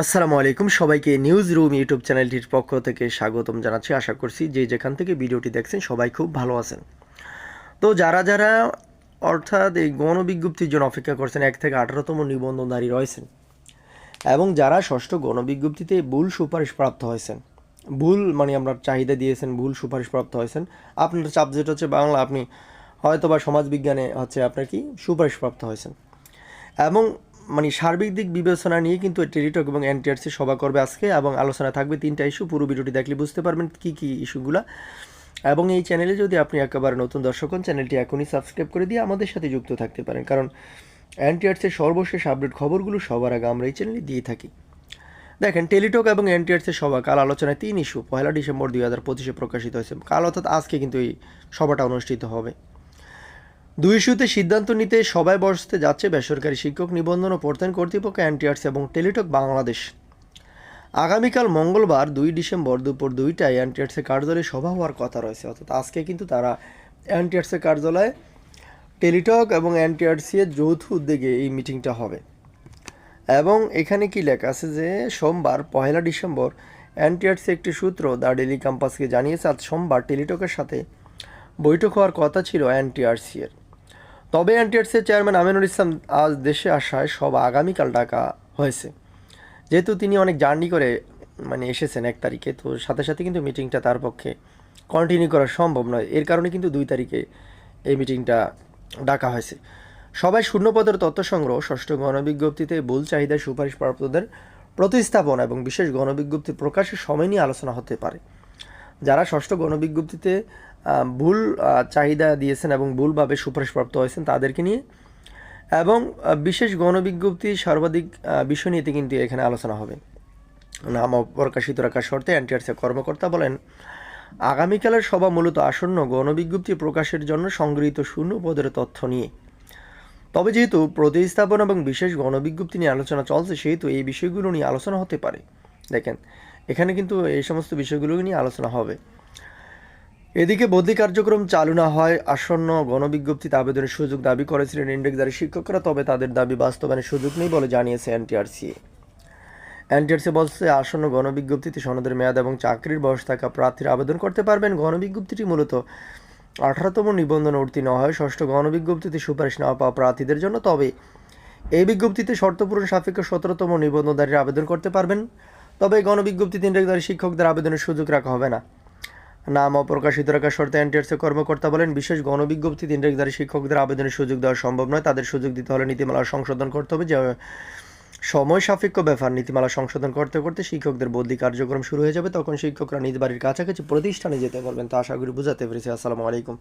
আসসালামু আলাইকুম। সবাইকে নিউজ রুম ইউটিউব চ্যানেলটির পক্ষ থেকে স্বাগতম জানাচ্ছি। আশা করছি যে যেখান থেকে ভিডিওটি দেখছেন সবাই খুব ভালো আছেন। তো যারা যারা অর্থাৎ এই গণবিজ্ঞপ্তির জন্য অপেক্ষা করছেন, এক থেকে আঠারোতম নিবন্ধনধারী রয়েছেন এবং যারা ষষ্ঠ গণবিজ্ঞপ্তিতে ভুল সুপারিশ প্রাপ্ত হয়েছেন, ভুল মানে আমরা চাহিদা দিয়েছেন, ভুল সুপারিশ প্রাপ্ত হয়েছেন, আপনার সাবজেক্ট হচ্ছে বাংলা, আপনি হয়তো বা সমাজবিজ্ঞানে হচ্ছে আপনার কি সুপারিশ প্রাপ্ত হয়েছেন। এবং মানে সার্বিক দিক বিবেচনা নিয়ে কিন্তু টেলিটক এবং এনটিআরসি সভা করবে আজকে এবং আলোচনা থাকবে তিনটা ইস্যু। পুরো ভিডিওটি দেখলে বুঝতে পারবেন কী কী ইস্যুগুলো। এবং এই চ্যানেলে যদি আপনি একেবারে নতুন দর্শক হন, চ্যানেলটি এখনই সাবস্ক্রাইব করে দিয়ে আমাদের সাথে যুক্ত থাকতে পারেন। কারণ এনটিআরসির সর্বশেষ আপডেট খবরগুলো সবার আগে আমরা এই চ্যানেলে দিয়ে থাকি। দেখেন, টেলিটক এবং এনটিআরসির সভা কাল আলোচনায় তিন ইস্যু। পয়লা ডিসেম্বর দুই হাজার পঁচিশে প্রকাশিত হয়েছে। কাল অর্থাৎ আজকে কিন্তু এই সভাটা অনুষ্ঠিত হবে। দুই ইস্যুতে সিদ্ধান্ত নিতে সবাই বসতে যাচ্ছে বেসরকারি শিক্ষক নিবন্ধন ও প্রত্যয়ন কর্তৃপক্ষ এনটিআরসি এবং টেলিটক বাংলাদেশ। আগামীকাল মঙ্গলবার দুই ডিসেম্বর দুপুর দুইটায় এনটিআরসি কার্যালয়ে সভা হওয়ার কথা রয়েছে। অর্থাৎ আজকে কিন্তু তারা এনটিআরসি কার্যালয়ে টেলিটক এবং এনটিআরসি এর যৌথ উদ্যোগে এই মিটিংটা হবে। এবং এখানে কি লেখা আছে যে, সোমবার পহেলা ডিসেম্বর এনটিআরসি একটি সূত্র দ্য ডেলি ক্যাম্পাসকে জানিয়েছে, আজ সোমবার টেলিটকের সাথে বৈঠক হওয়ার কথা ছিল এনটিআরসি এর। তবে এনটিআরসির চেয়ারম্যান আমিনুল ইসলাম আজ দেশে আসায় সব আগামীকাল ডাকা হয়েছে। যেহেতু তিনি অনেক জার্নি করে মানে এসেছেন এক তারিখে, তো সাথে সাথে কিন্তু মিটিংটা তার পক্ষে কন্টিনিউ করা সম্ভব নয়। এর কারণে কিন্তু দুই তারিখে এই মিটিংটা ডাকা হয়েছে। সবাই শূন্যপদের তথ্য সংগ্রহ, ষষ্ঠ গণবিজ্ঞপ্তিতে ভুল চাহিদা সুপারিশ প্রাপ্তদের প্রতিস্থাপন এবং বিশেষ গণবিজ্ঞপ্তি প্রকাশের সময় নিয়ে আলোচনা হতে পারে। যারা ষষ্ঠ গণবিজ্ঞপ্তিতে ভুল চাহিদা দিয়েছেন এবং ভুলভাবে সুপারিশপ্রাপ্ত হয়েছেন তাদেরকে নিয়ে। এবং বিশেষ গণবিজ্ঞপ্তি সর্বাধিক বিষয় নিয়ে কিন্তু এখানে আলোচনা হবে। নাম অপ্রকাশিত রাখার শর্তে এনটিআরসি কর্মকর্তা বলেন, আগামীকালের সভা মূলত আসন্ন গণবিজ্ঞপ্তি প্রকাশের জন্য সংগৃহীত শূন্য পদের তথ্য নিয়ে। তবে যেহেতু প্রতিস্থাপন এবং বিশেষ গণবিজ্ঞপ্তি নিয়ে আলোচনা চলছে, সেহেতু এই বিষয়গুলো নিয়ে আলোচনা হতে পারে। দেখেন এখানে কিন্তু এই সমস্ত বিষয়গুলো নিয়ে আলোচনা হবে। এদিকে বদলি কার্যক্রম চালু না হয়, আসন্ন গণবিজ্ঞপ্তিতে আবেদনের সুযোগ দাবি করেছিলেন ইন্ডেক্সদারি শিক্ষকরা, তবে তাদের দাবি বাস্তবায়নের সুযোগ নেই বলে জানিয়েছে এনটিআরসি। এনটিআরসি বলছে, আসন্ন গণবিজ্ঞপ্তিতে সনদের মেয়াদ এবং চাকরির বয়স থাকা প্রার্থীরা আবেদন করতে পারবেন। গণবিজ্ঞপ্তিটি মূলত আঠারোতম নিবন্ধন উত্তীর্ণ হয়। ষষ্ঠ গণবিজ্ঞপ্তিতে সুপারিশ না পাওয়া প্রার্থীদের জন্য, তবে এই বিজ্ঞপ্তিতে শর্ত পূরণ সাপেক্ষে সতেরোতম নিবন্ধনধারীরা আবেদন করতে পারবেন। তবে এই গণবিজ্ঞপ্তিতে ইন্ডেক্সদারি শিক্ষকদের আবেদনের সুযোগ রাখা হবে না। নাম অপ্রকাশিত রাখার শর্তে এনটিআরসি কর্মকর্তা বলেন, বিশেষ গণবিজ্ঞপ্তিতে ইন্ডেক্সদারি শিক্ষকদের আবেদনের সুযোগ দেওয়া সম্ভব নয়। তাদের সুযোগ দিতে হলে নীতিমালা সংশোধন করতে হবে। যে সময় সাপেক্ষ ব্যাপার, নীতিমালা সংশোধন করতে করতে শিক্ষকদের বদলি কার্যক্রম শুরু হয়ে যাবে। তখন শিক্ষকরা নিজ বাড়ির কাছাকাছি প্রতিষ্ঠানে যেতে পারবেন। তা আশা করি বুঝাতে পেরেছি। আসসালামু আলাইকুম।